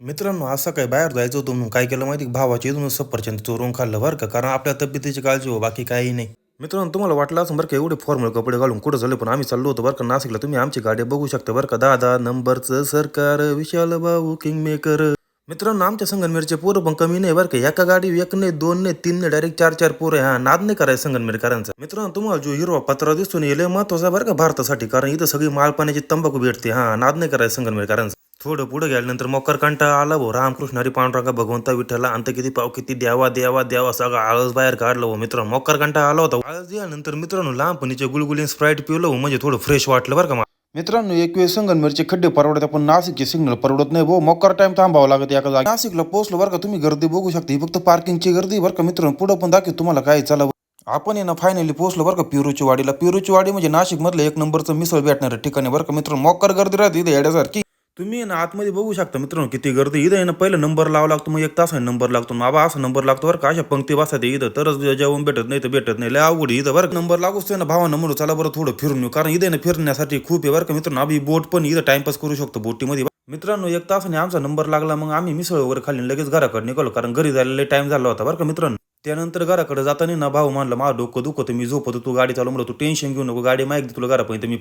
मित्रांनो असं काय बाहेर जायचं होतं म्हणून काय केलं माहिती भावाची इथून सफरचंद चोरून खाल्लं बरं का? कारण आपल्या तब्येतीची काळजी हो बाकी काही नाही. मित्रांनो तुम्हाला वाटलं असं बरं का एवढे फॉर्मल कपडे घालून कुठं झालं पण आम्ही चाललो होतो बरं का नाशिकला. तुम्ही आमची गाडी बघू शकता बरं का. दादा नंबरचं सरकार विशाल भाऊ किंग मेकर मित्रांनो आमच्या संगनमेरचे पोरं पण कमी नाही बरं का. एका गाडी एक नाही दोन नाही तीन नाही डायरेक्ट चार चार पोरं हा नाद नाही करायचं संगनमेरकरांचा. मित्रांनो तुम्हाला जो हिरवा पत्रा दिसतो ना लय महत्त्वाचा बरं का भारतासाठी. कारण इथं सगळी मालपाण्याची तंबाखू भेटते. हा नाद नाही करायचं संगनमेरकरांचा. थोडं पुढं गेल्यानंतर मकर कंटा आला भाऊ. रामकृष्ण हरी पांडुरंगा भगवंता विठ्ठला अंत किती पाव किती द्यावा द्यावा द्यावा सगळं आळस बाहेर काढलं मित्र मित्रांनो. मकर कंटा आला होता. आळस दिल्यानंतर मित्रांनो लहानपणीचे गुलगुली स्प्राईट पिवलं म्हणजे थोडं फ्रेश वाटलं बरं का मित्रांनो एक वेळ संगनमेरचे खड्डे परवडत पण नाशिकचे सिग्नल परवडत नाही भाऊ. मोकर टाइम थांबावं लागत एका जागी. नाशिकला पोहोचलो बरं का तुम्ही गर्दी बघू शकता. ही फक्त पार्किंगची गर्दी बरं का मित्रांनो. पुढं पण दाखव तुम्हाला काय चालव आपण ना फायनली पोहोचलो बरं का पिरुची वाडीला पिरुची वाडी म्हणजे नाशिक मधलं एक नंबरचं मिसळ भेटणार ठिकाणी बरं का मित्रांनो. मोकर गर्दी राहते इथे येड्यासारखी. तुम्ही ना आतमध्ये बघू शकता मित्रांनो किती गर्दी. इथं आहे ना पहिला नंबर लावा लागतो मग एक तासाने नंबर लागतो बाबा असा नंबर लागतो बरं का. अशा पंक्ती बसायचे इथं. तरच जेवण भेटत नाही तर भेटत नाही. लय अवघड इथं बरं नंबर लागूच ना भावा म्हणून चला बरं थोडं फिरून येऊ. कारण इथे ना फिरण्यासाठी खूप आहे बरं का मित्रांनो. आम्ही बोट पण इथं टाइमपास करू शकतो बोटीमध्ये. मित्रांनो एक तासाने आमचा नंबर लागला मग आम्ही मिसळ वगैरे खाली लगेच घराकडे निघालो. कारण घरी जायला टाइम झाला होता बरं का मित्रांनो. त्यानंतर घराकडे जाताना ना भाऊ म्हणलं माझं डोकं दुखतं मी झोपतो तू गाडी चालू म्हणलं तू टेन्शन घेऊ नको गाडी माहिती तुला घरापर्यंत मी